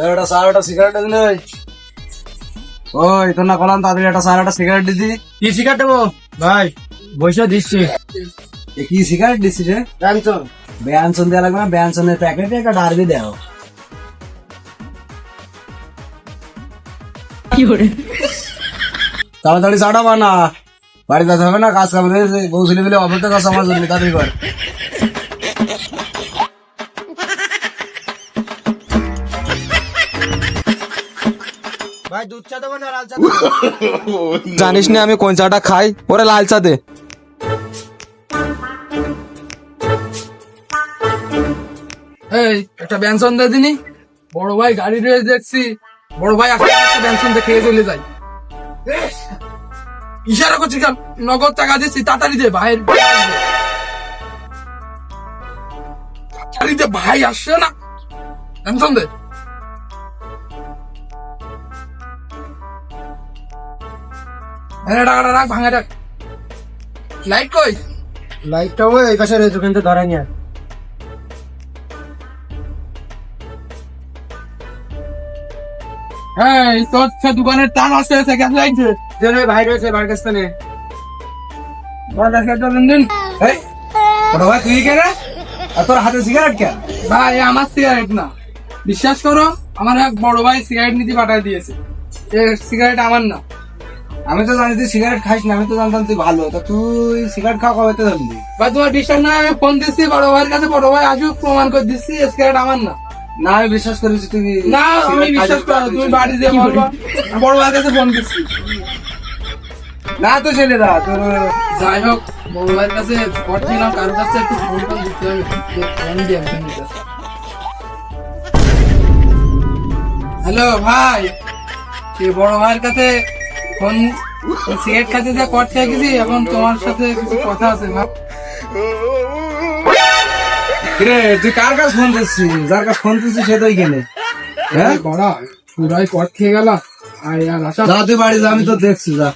একটা স্যার একটা সিগারেট দিন ওই তোর না কলাম তাড়াতাড়ি একটা স্যার একটা সিগারেট দিদি কি শিকার দেবো? ভাই বসে দিচ্ছি। এ কি সিগারেট দিচ্ছিস রে? জানছো ব্যানসন দেওয়া লাগবে না ব্যানসনের প্যাকেটে একটা ডারবি দাও। তাড়াতাড়ি চাটা বানা। বাড়ি যেতে হবে না কাজ কাম বউ ছেলে মিলে অপেক্ষা কাজ আমার জন্য তাড়াতাড়ি কর। ভাই দুধ চা দেবো না লাল চা জানিস না আমি কোন চাটা খাই? ওরে লাল চা দে। এই একটা ব্যঞ্জন দিয়ে দিনি। বড় ভাই গাড়ি রয়েছে দেখছি। বড় ভাই আসলে একটা ব্যঞ্জন খেয়ে চলে যাই ইশারা করছি কেন নগদ টাকা দিচ্ছি তাড়াতাড়ি দে ভাইয়ের তাড়াতাড়ি দে ভাই আসছে না। ব্যঞ্জন দে। টাকাটা রাখ ভাঙা রাখ লাইট কই? লাইটটা ওই এই পাশে রয়েছে কিন্তু হ্যাঁ তোর সে দোকানের টান আসতে আছে গ্যাস লাইটছে যে ভাই রয়েছে তুই কেন আর তোর হাতে সিগারেট কেন ভাই আমার সিগারেট না। বিশ্বাস করো আমার এক বড় ভাই সিগারেট নিতে পাঠায় দিয়েছে। সিগারেট আমার না। আমি তো জানি তুই সিগারেট খাইস না আমি তো জানতাম তুই ভালো। তা তুই সিগারেট খাওয়া কবে তো জানবি? ভাই তোমার বিশ্বাস না আমি ফোন দিচ্ছি বড় ভাইয়ের কাছে বড় ভাই আসুক প্রমাণ করে দিচ্ছি সিগারেট আমার না। না আমি বিশ্বাস করেছি তুই না আমি বিশ্বাস করো তুমি বাড়ি দিয়ে বলবা। বড় ভাইয়ের কাছে ফোন দিচ্ছি না তো ছেলেরা তোর যাই হোক বড় ভাইয়ের কাছে করছিলাম কারোর কাছে একটু ফোন টোন দিতে হবে ফোন দিয়ে আমি ফোন দিতে হ্যালো ভাই সে বড় ভাইয়ের কাছে ফোন সিগারেট খাতে যা কট খেয়ে গেছি এখন তোমার সাথে কিছু কথা আছে ভাই রে তুই কার কাছে ফোন করছিস? যার কাছে ফোন করছিস সে তো ওইখানে হ্যাঁ? করা পুরাই কট খেয়ে গেল। আর আর আশা যা তুই বাড়ি যা আমি তো দেখছি যা।